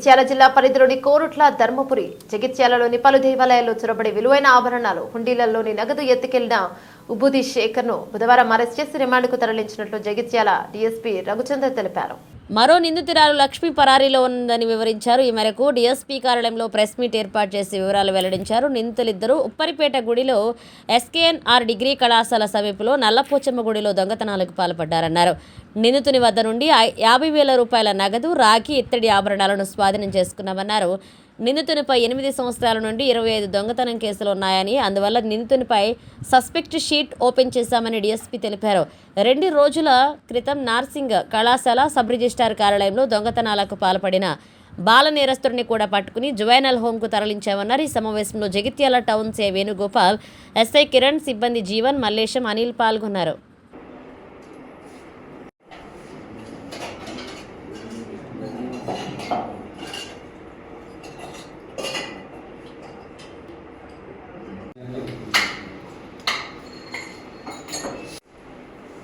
జగిత్యాల జిల్లా పరిధిలోని కోరుట్ల ధర్మపురి జగిత్యాలలోని పలు దేవాలయాల్లో చొరబడి విలువైన ఆభరణాలు హుండీలలోని నగదు ఎత్తుకెళ్ళిన ఉబుది శేఖర్ను బుధవారం అరెస్ట్ చేసి రిమాండ్కు తరలించినట్లు జగిత్యాల డీఎస్పీ రఘుచందర్ తెలిపారు. మరో నిందితురాలు లక్ష్మి పరారీలో ఉందని వివరించారు. ఈ మేరకు డీఎస్పీ కార్యాలయంలో ప్రెస్ మీట్ ఏర్పాటు చేసి వివరాలు వెల్లడించారు. నిందితులిద్దరూ ఉప్పరిపేట గుడిలో ఎస్కేఎన్ఆర్ డిగ్రీ కళాశాల సమీపంలో నల్లపోచమ్మ గుడిలో దొంగతనాలకు పాల్పడ్డారన్నారు. నిందితుని వద్ద నుండి యాభై వేల రూపాయల నగదు రాగి ఇత్తడి ఆభరణాలను స్వాధీనం చేసుకున్నామన్నారు. నిందితునిపై ఎనిమిది సంవత్సరాల నుండి ఇరవై ఐదు దొంగతనం కేసులు ఉన్నాయని అందువల్ల నిందితునిపై సస్పెక్ట్ షీట్ ఓపెన్ చేశామని డీఎస్పీ తెలిపారు. రెండు రోజుల క్రితం నార్సింగ్ కళాశాల సబ్ రిజిస్ట్రార్ కార్యాలయంలో దొంగతనాలకు పాల్పడిన బాల నేరస్తుడిని కూడా పట్టుకుని జువైనల్ హోంకు తరలించామన్నారు. ఈ సమావేశంలో జగిత్యాల టౌన్ సే వేణుగోపాల్ ఎస్ఐ కిరణ్ సిబ్బంది జీవన్ మల్లేశం అనిల్ పాల్గొన్నారు.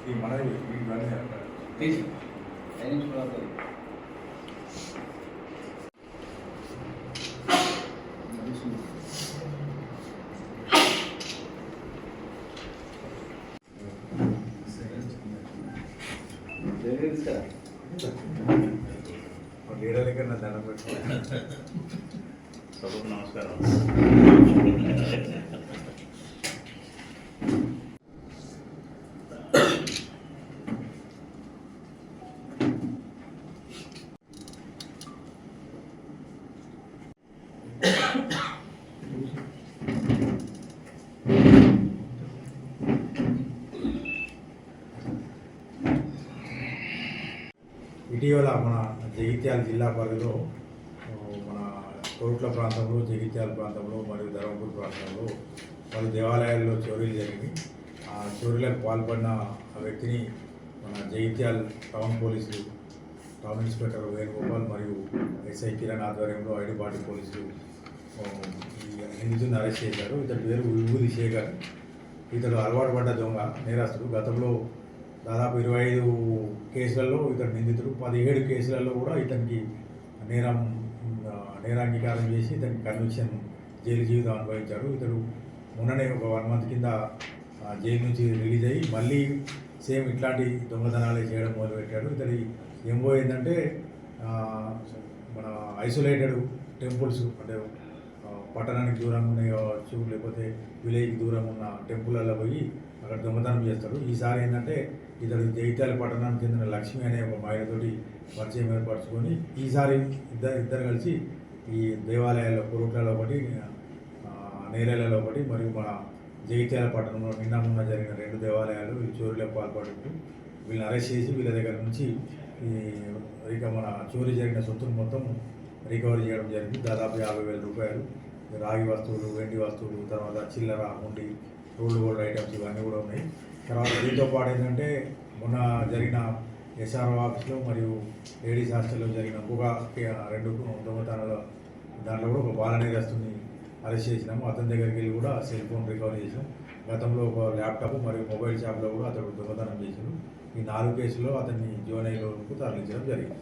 ఈ మనవి ఇవన్నీ అక్కడ తీసి టైనింగ్ కూడా అవుతుంది లీడర్ దగ్గర నా దండం పెట్టుకోవాలి సభకు నమస్కారం ఇటీవల మన జగిత్యాల జిల్లా పరిధిలో మన కోరుట్ల ప్రాంతంలో జగిత్యాల ప్రాంతంలో మరియు ధర్మపూర్ ప్రాంతంలో పలు దేవాలయాల్లో చోరీలు జరిగింది ఆ చోరీలకు పాల్పడిన ఆ వ్యక్తిని మన జగిత్యాల టౌన్ పోలీసులు టౌన్ ఇన్స్పెక్టర్ వేణుగోపాల్ మరియు ఎస్ఐ కిరణ్ ఆధ్వర్యంలో ఐడిపాటి పోలీసులు ఈ నిందితుడిని అరెస్ట్ చేశారు. ఇతని పేరు విభూది శేఖర్. ఇతడు అలవాటు పడ్డ దొంగ నేరస్తుడు. గతంలో దాదాపు ఇరవై ఐదు కేసులలో ఇతడు నిందితుడు పదిహేడు కేసులలో కూడా ఇతనికి నేరం నేరాంగీకారం చేసి ఇతనికి కన్విక్షన్ జైలు జీవితం అనుభవించాడు. ఇతడు మొన్ననే ఒక వన్ మంత్ కింద జైలు నుంచి రిలీజ్ అయ్యి మళ్ళీ సేమ్ ఇట్లాంటి దొంగతనాలే చేయడం మొదలుపెట్టాడు. ఇతడి ఏం పోయిందంటే మన ఐసోలేటెడ్ టెంపుల్స్ అంటే పట్టణానికి దూరంగా ఉన్నాయి కావచ్చు లేకపోతే విలేజ్కి దూరం ఉన్న టెంపుల్లో పోయి అక్కడ దొంగతనం చేస్తాడు ఈసారి ఏంటంటే ఇతడు జైతాల పట్టణానికి చెందిన లక్ష్మి అనే ఒక మహిళతోటి పరిచయం ఏర్పరచుకొని ఈసారి ఇద్దరు ఇద్దరు కలిసి ఈ దేవాలయాల్లో కోరుట్లలో ఒకటి ఆ, నేరేలలో ఒకటి మరియు మన జైత్యాల పట్టణంలో నిన్న మొన్న జరిగిన రెండు దేవాలయాలు ఈ చోరీలకు పాల్పడుతూ వీళ్ళని అరెస్ట్ చేసి వీళ్ళ దగ్గర నుంచి ఈ ఇక మన చోరీ జరిగిన సొత్తును మొత్తం రికవరీ చేయడం జరిగింది. దాదాపు యాభై వేల రూపాయలు. రాగి వస్తువులు వెండి వస్తువులు తర్వాత చిల్లర ఉండి రోల్డ్ గోల్డ్ ఐటమ్స్ ఇవన్నీ కూడా ఉన్నాయి. తర్వాత దీంతో పాటు ఏంటంటే మొన్న జరిగిన ఎస్ఆర్ఓ ఆఫీస్లో మరియు లేడీస్ హాస్టల్లో జరిగిన ఒక రెండు దొంగతనాల దాంట్లో కూడా ఒక బాలనేరస్తుని అరెస్ట్ చేసినాము. అతని దగ్గరికి వెళ్ళి కూడా సెల్ ఫోన్ రికవరీ చేసాం గతంలో ఒక ల్యాప్టాప్ మరియు మొబైల్ షాప్లో కూడా అతడు దొంగతనం చేశాడు ఈ నాలుగు కేసుల్లో అతన్ని జోనైలో తరలించడం జరిగింది.